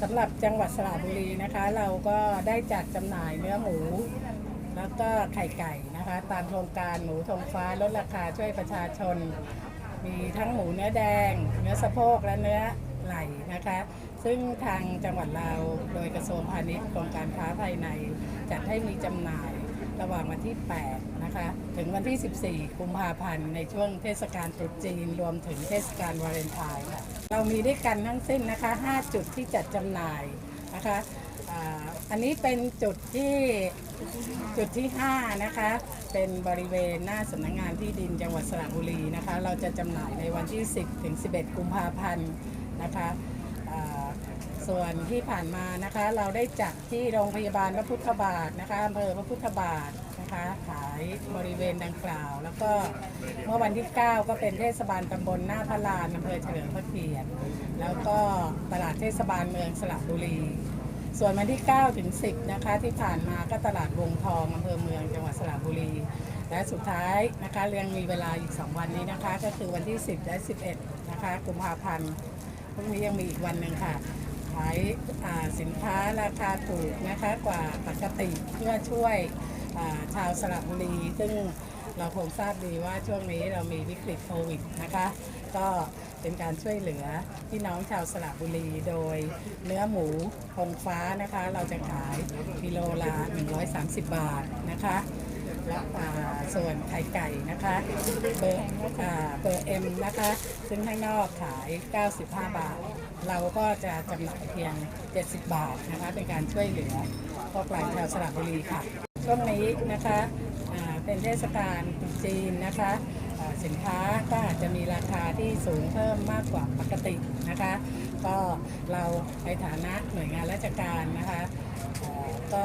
สำหรับจังหวัดสระบุรีนะคะ เราก็ได้จัดจำหน่ายเนื้อหมู แล้วก็ไข่ไก่นะคะ ตามโครงการหมูธงฟ้าลดราคาช่วยประชาชน มีทั้งหมูเนื้อแดง เนื้อสะโพกและเนื้อไหล่นะคะ ซึ่งทางจังหวัดเราโดยกระทรวงพาณิชย์กรมการค้าภายใน จัดให้มีจำหน่ายระหว่างวันที่ 8 นะคะ ถึงวันที่ 14 กุมภาพันธ์ในช่วงเทศกาลตรุษจีน รวมถึงเทศกาลวาเลนไทน์ค่ะ เรามีด้วยกันทั้งสิ้นนะคะ 5 จุดที่จัดจำหน่ายนะคะอ่าอันนี้เป็นจุดที่จุดที่ 5 นะคะ เป็นบริเวณหน้าสำนักงานที่ดินจังหวัดสระบุรีนะคะ เราจะจำหน่ายในวันที่ 10 ถึง 11 กุมภาพันธ์นะคะอ่าส่วนที่ผ่านมานะคะ เราได้จัดที่โรงพยาบาลพระพุทธบาทนะคะอำเภอพระพุทธบาท คะขายบริเวณดังกล่าว แล้วก็เมื่อวันที่ 9 ก็เป็นเทศบาลตำบลหน้าพระลานอำเภอเฉลิมพระเกียรติแล้วก็ตลาดเทศบาลเมืองสระบุรี ส่วนวันที่ 9 ถึง 10 นะคะ ที่ผ่านมาก็ตลาดวงทองอำเภอเมืองจังหวัดสระบุรี และสุดท้ายนะคะเรียงมีเวลาอีก 2 วันนี้นะคะ ก็คือวันที่ 10 และ 11 นะคะกุมภาพันธ์พรุ่งนี้ยังมีอีกวันหนึ่งค่ะขายสินค้าราคาถูกนะคะกว่าปกติเพื่อช่วย ชาวสระบุรี ซึ่งเราคงทราบดีว่าช่วงนี้เรามีวิกฤตโควิดนะคะ ก็เป็นการช่วยเหลือพี่น้องชาวสระบุรีโดยเนื้อหมูคงฟ้านะคะ เราจะขายกิโลละ 130 บาทนะคะและส่วนไข่ไก่นะคะเบอร์เบอร์เอ็มนะคะ ซึ่งข้างนอกขาย 95 บาท เราก็จะจำหน่ายเพียง 70 บาทนะคะเป็นการช่วยเหลือพ่อปลายชาวสระบุรีค่ะ ช่วงนี้นะคะเป็นเทศกาลจีนนะคะสินค้าก็อาจจะมีราคาที่สูงเพิ่มมากกว่าปกตินะคะ ก็เราในฐานะหน่วยงานราชการนะคะก็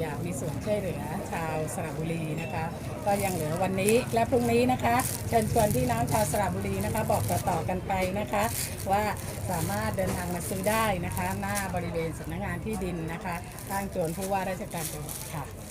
อยากมีส่วนช่วยเหลือชาวสระบุรีนะคะ ก็ยังเหลือวันนี้และพรุ่งนี้นะคะ เชิญชวนพี่น้องชาวสระบุรีนะคะ บอกต่อๆกันไปนะคะ ว่าสามารถเดินทางมาซื้อได้นะคะ หน้าบริเวณสำนักงานที่ดินนะคะทางโจรผู้ว่าราชการจังหวัดค่ะ